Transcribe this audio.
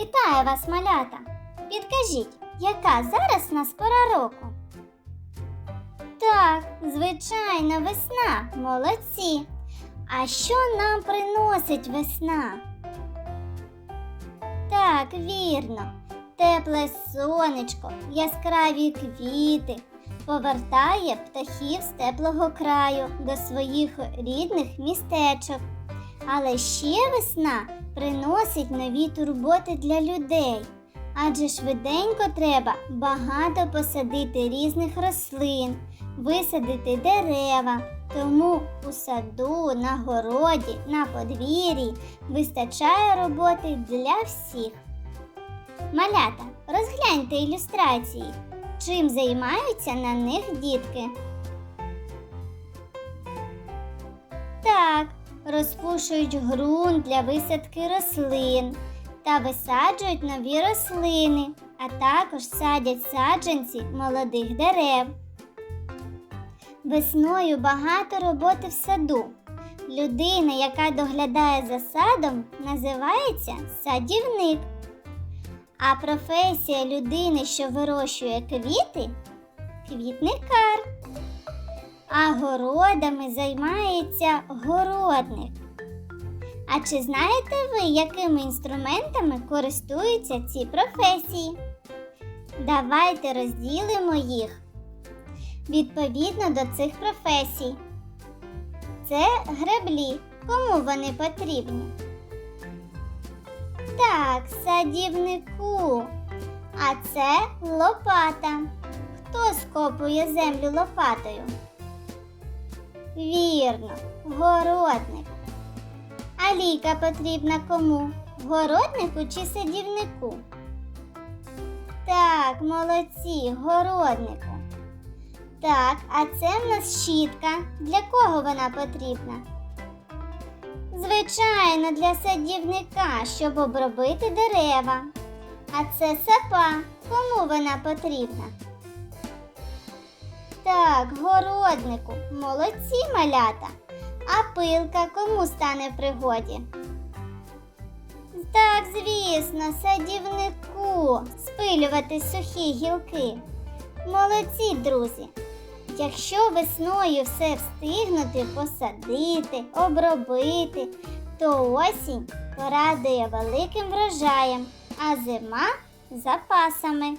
Вітаю вас, малята! Підкажіть, яка зараз нас пора року? Так, звичайно, весна. Молодці. А що нам приносить весна? Так, вірно. Тепле сонечко, яскраві квіти повертає птахів з теплого краю до своїх рідних містечок. Але ще весна приносить нові турботи для людей. Адже швиденько треба багато посадити різних рослин, висадити дерева. Тому у саду, на городі, на подвір'ї вистачає роботи для всіх. Малята, розгляньте ілюстрації. Чим займаються на них дітки? Розпушують ґрунт для висадки рослин та висаджують нові рослини, а також садять саджанці молодих дерев. Весною багато роботи в саду. Людина, яка доглядає за садом, називається садівник. А професія людини, що вирощує квіти квітникар. А городами займається городник. А чи знаєте ви, якими інструментами користуються ці професії? Давайте розділимо їх відповідно до цих професій. Це греблі. Кому вони потрібні? Так, садівнику. А це лопата. Хто скопує землю лопатою? Вірно, городник. А ліка потрібна кому? Городнику чи садівнику? Так, молодці, городнику. Так, а це в нас щітка. Для кого вона потрібна? Звичайно, для садівника, щоб обробити дерева. А це сапа. Кому вона потрібна? Так, городнику, молодці малята. А пилка кому стане в пригоді? Так, звісно, садівнику спилювати сухі гілки. Молодці, друзі. Якщо весною все встигнути посадити, обробити, то осінь порадує великим врожаєм, а зима запасами.